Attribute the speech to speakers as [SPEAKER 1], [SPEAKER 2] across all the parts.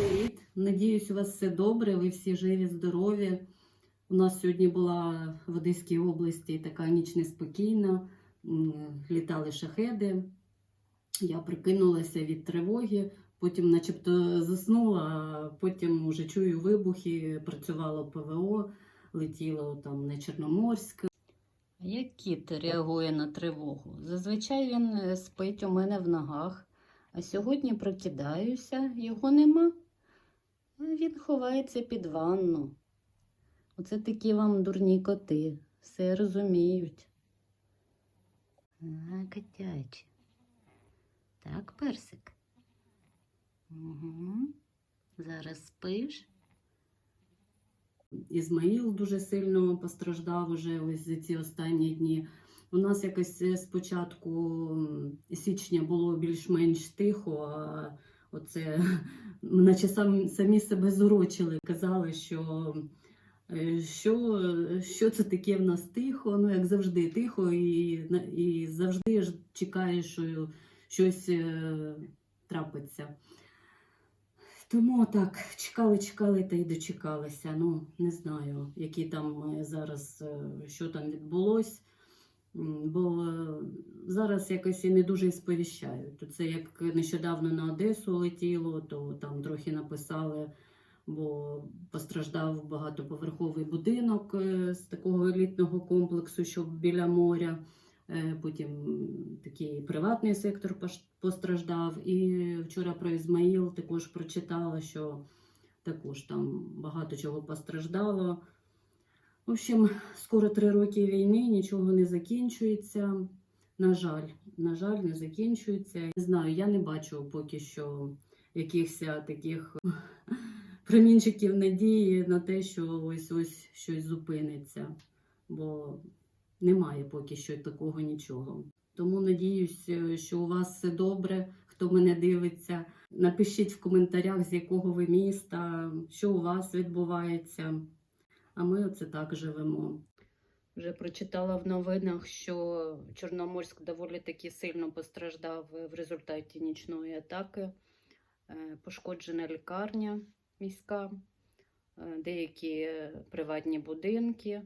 [SPEAKER 1] Привіт! Надіюсь, у вас все добре, ви всі живі, здорові. У нас сьогодні була в Одеській області така ніч неспокійна, літали шахеди. Я прикинулася від тривоги, потім, начебто, заснула, а потім вже чую вибухи, працювало ПВО, летіло там на Чорноморськ. Як кіт реагує на тривогу? Зазвичай він е, спить у мене в ногах, а сьогодні прокидаюся, його нема. А Він ховається під ванну. Оце такі вам дурні коти, все розуміють. А, котячі. Так, персик. Угу. Зараз спиш. Ізмаїл дуже сильно постраждав уже ось за ці останні дні. У нас якось е, спочатку січня було більш-менш тихо, а оце наче сам, самі себе зурочили, казали, що, е, що, що це таке в нас тихо, ну як завжди тихо, і, і завжди чекаєш, що щось е, трапиться. Тому так, чекали, чекали та й дочекалися. Ну, не знаю, які там е, зараз, що там відбулось. Бо е, зараз якось і не дуже сповіщають. Це як нещодавно на Одесу летіло, то там трохи написали, бо постраждав багатоповерховий будинок е, з такого елітного комплексу, що біля моря. Е, Потім такий приватний сектор постраждав. І вчора про Ізмаїл також прочитала, що також там багато чого постраждало. В общем, скоро три роки війни, нічого не закінчується. На жаль, на жаль, не закінчується. Не знаю, я не бачу поки що якихось таких промінчиків надії на те, що ось ось щось зупиниться. Бо немає поки що такого нічого. Тому надіюсь, що у вас все добре, хто мене дивиться. Напишіть в коментарях, з якого ви міста, що у вас відбувається. А ми оце так живемо. Вже прочитала в новинах, що Чорноморськ доволі таки сильно постраждав в результаті нічної атаки. Е, Пошкоджена лікарня міська, е, деякі е, приватні будинки.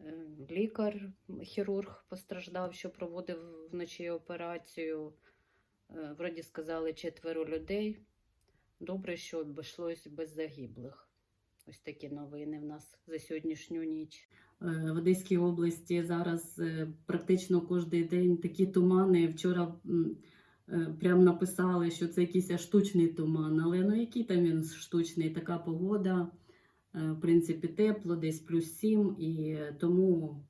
[SPEAKER 1] Е, Лікар, хірург постраждав, що проводив вночі операцію. Е, Вроді сказали четверо людей. Добре, що обійшлось без загиблих. Ось такі новини в нас за сьогоднішню ніч. Е, В Одеській області зараз е, практично кожен день такі тумани. Вчора е, прям написали, що це якийсь штучний туман. Але ну який там він штучний? Така погода. В принципі, тепло, десь плюс 7, і тому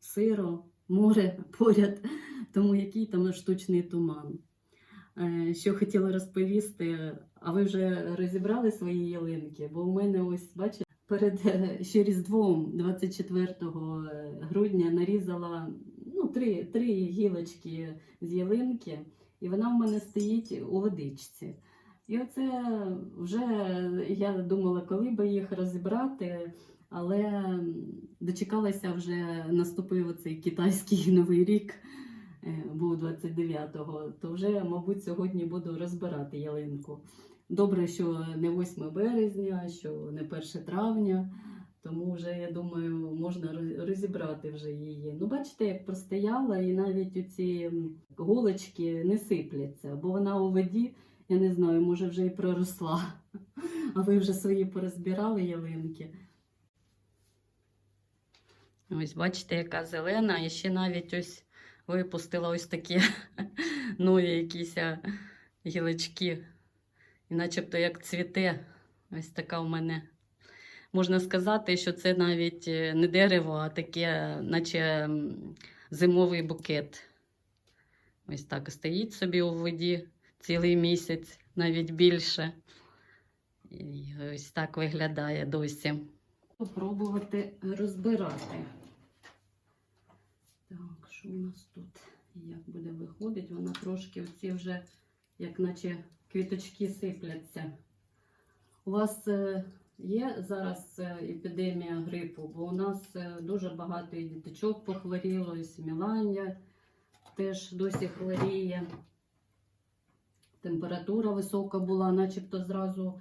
[SPEAKER 1] сиро, море поряд, тому який там штучний туман. Що хотіла розповісти, а ви вже розібрали свої ялинки? Бо у мене ось, бачите, перед е, ще Різдвом, 24 грудня, нарізала ну, три, три гілочки з ялинки, і вона в мене стоїть у водичці. І оце вже я думала, коли би їх розібрати, але дочекалася вже наступив оцей китайський новий рік, е, був 29-го, то вже, мабуть, сьогодні буду розбирати ялинку. Добре, що не 8 березня, що не 1 травня, тому вже, я думаю, можна розібрати вже її. Ну, бачите, як простояла, і навіть оці голочки не сипляться, бо вона у воді. Я не знаю, може вже і проросла. А ви вже свої порозбирали ялинки. Ось бачите, яка зелена, і ще навіть ось випустила ось такі нові якісь гілочки. І начебто як цвіте. Ось така в мене. Можна сказати, що це навіть е, не дерево, а таке, наче зимовий букет. Ось так стоїть собі у воді цілий місяць, навіть більше. І ось так виглядає досі. Попробувати розбирати. Що у нас тут? Як буде виходить? Вона трошки оці вже, як наче квіточки сипляться. У вас е, є зараз е, епідемія грипу, бо у нас е, дуже багато і діточок похворіло, і Мілання теж досі хворіє температура висока була, начебто зразу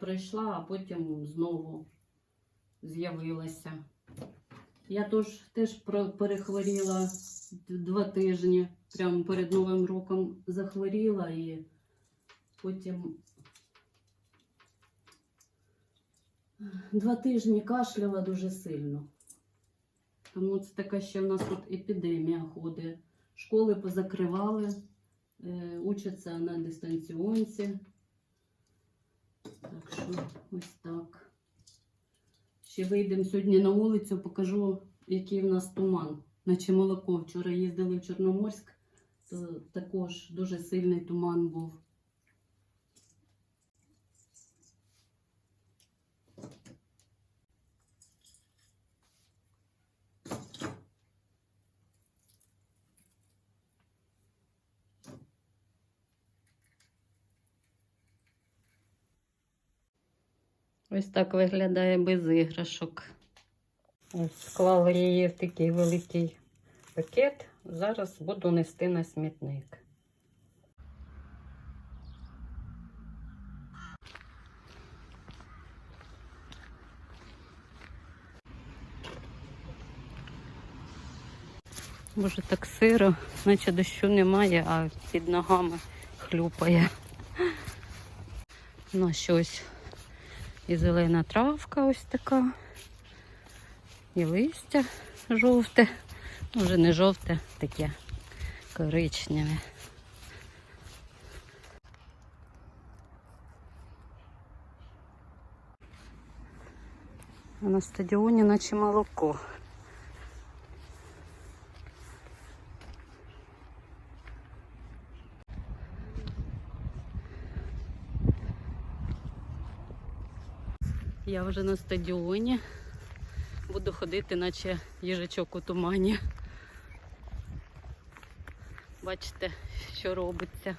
[SPEAKER 1] пройшла, а потім знову з'явилася. Я тож, теж перехворіла два тижні, прямо перед Новим роком захворіла і потім два тижні кашляла дуже сильно. Тому це така ще в нас тут епідемія ходить. Школи позакривали, е, учаться на дистанціонці. Так що ось так. Ще вийдемо сьогодні на вулицю, покажу, який в нас туман. Наче молоко. Вчора їздили в Чорноморськ, то також дуже сильний туман був. Ось так виглядає без іграшок. Ось склала її в такий великий пакет. Зараз буду нести на смітник. Боже, так сиро, наче дощу немає, а під ногами хлюпає. Ну, щось і зелена травка ось така, і листя жовте. Ну, вже не жовте, таке коричневе. А на стадіоні наче молоко. Я вже на стадіоні. Буду ходити, наче їжачок у тумані. Бачите, що робиться.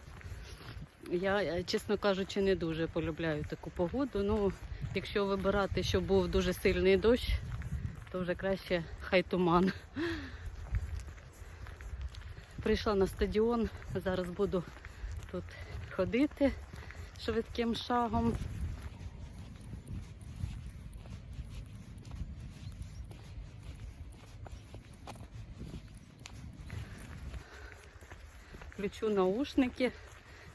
[SPEAKER 1] Я, е, чесно кажучи, не дуже полюбляю таку погоду. Ну, якщо вибирати, щоб був дуже сильний дощ, то вже краще хай туман. Прийшла на стадіон, зараз буду тут ходити швидким шагом. Включу наушники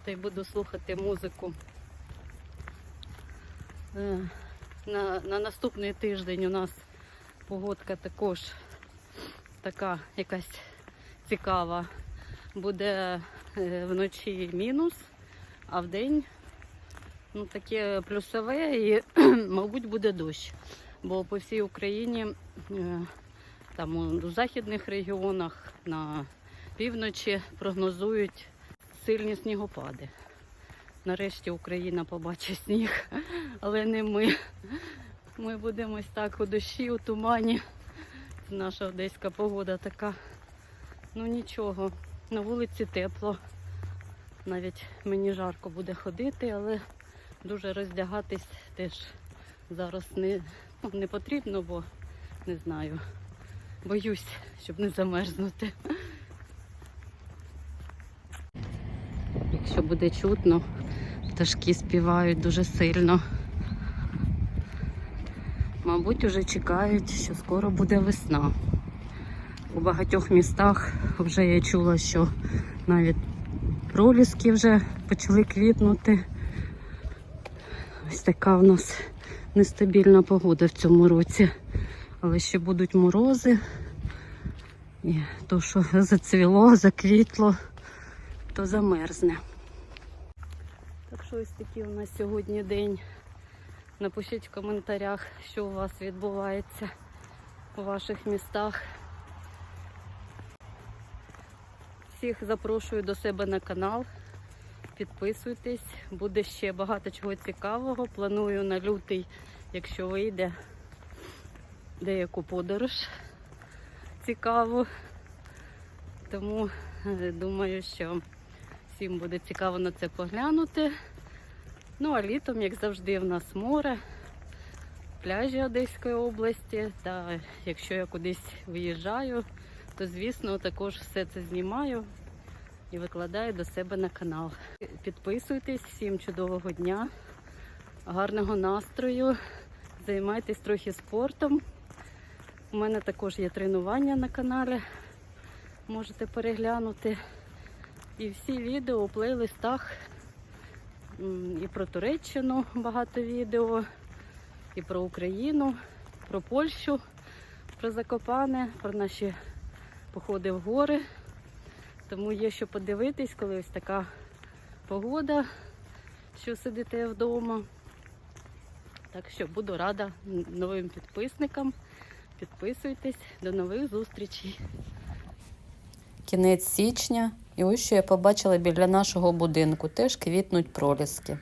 [SPEAKER 1] та й буду слухати музику. Е, На, на наступний тиждень у нас погодка також така якась цікава. Буде е, вночі мінус, а вдень ну, таке плюсове і, мабуть, буде дощ. Бо по всій Україні, е, там у західних регіонах, на півночі прогнозують сильні снігопади. Нарешті Україна побачить сніг, але не ми. Ми будемо ось так у дощі, у тумані. Наша одеська погода така. Ну нічого, на вулиці тепло. Навіть мені жарко буде ходити, але дуже роздягатись теж зараз не, ну, не потрібно, бо не знаю. Боюсь, щоб не замерзнути. Якщо буде чутно, пташки співають дуже сильно. Мабуть, уже чекають, що скоро буде весна. У багатьох містах вже я чула, що навіть проліски вже почали квітнути. Ось така в нас нестабільна погода в цьому році. Але ще будуть морози. І то, що зацвіло, заквітло, то замерзне. Так що ось такий у нас сьогодні день. Напишіть в коментарях, що у вас відбувається у ваших містах. Всіх запрошую до себе на канал. Підписуйтесь, буде ще багато чого цікавого. Планую на лютий, якщо вийде, деяку подорож цікаву. Тому е, думаю, що всім буде цікаво на це поглянути. Ну а літом, як завжди, в нас море, пляжі Одеської області. Та якщо я кудись виїжджаю, то звісно також все це знімаю і викладаю до себе на канал. Підписуйтесь, всім чудового дня. гарного настрою. Займайтесь трохи спортом. У мене також є тренування на каналі. Можете переглянути. І всі відео у плейлистах. І про Туреччину багато відео, і про Україну, про Польщу, про Закопане, про наші походи в гори. Тому є що подивитись, коли ось така погода, що сидите вдома. Так що буду рада новим підписникам. Підписуйтесь, до нових зустрічей. Кінець січня, і ось що я побачила біля нашого будинку. Теж квітнуть проліски.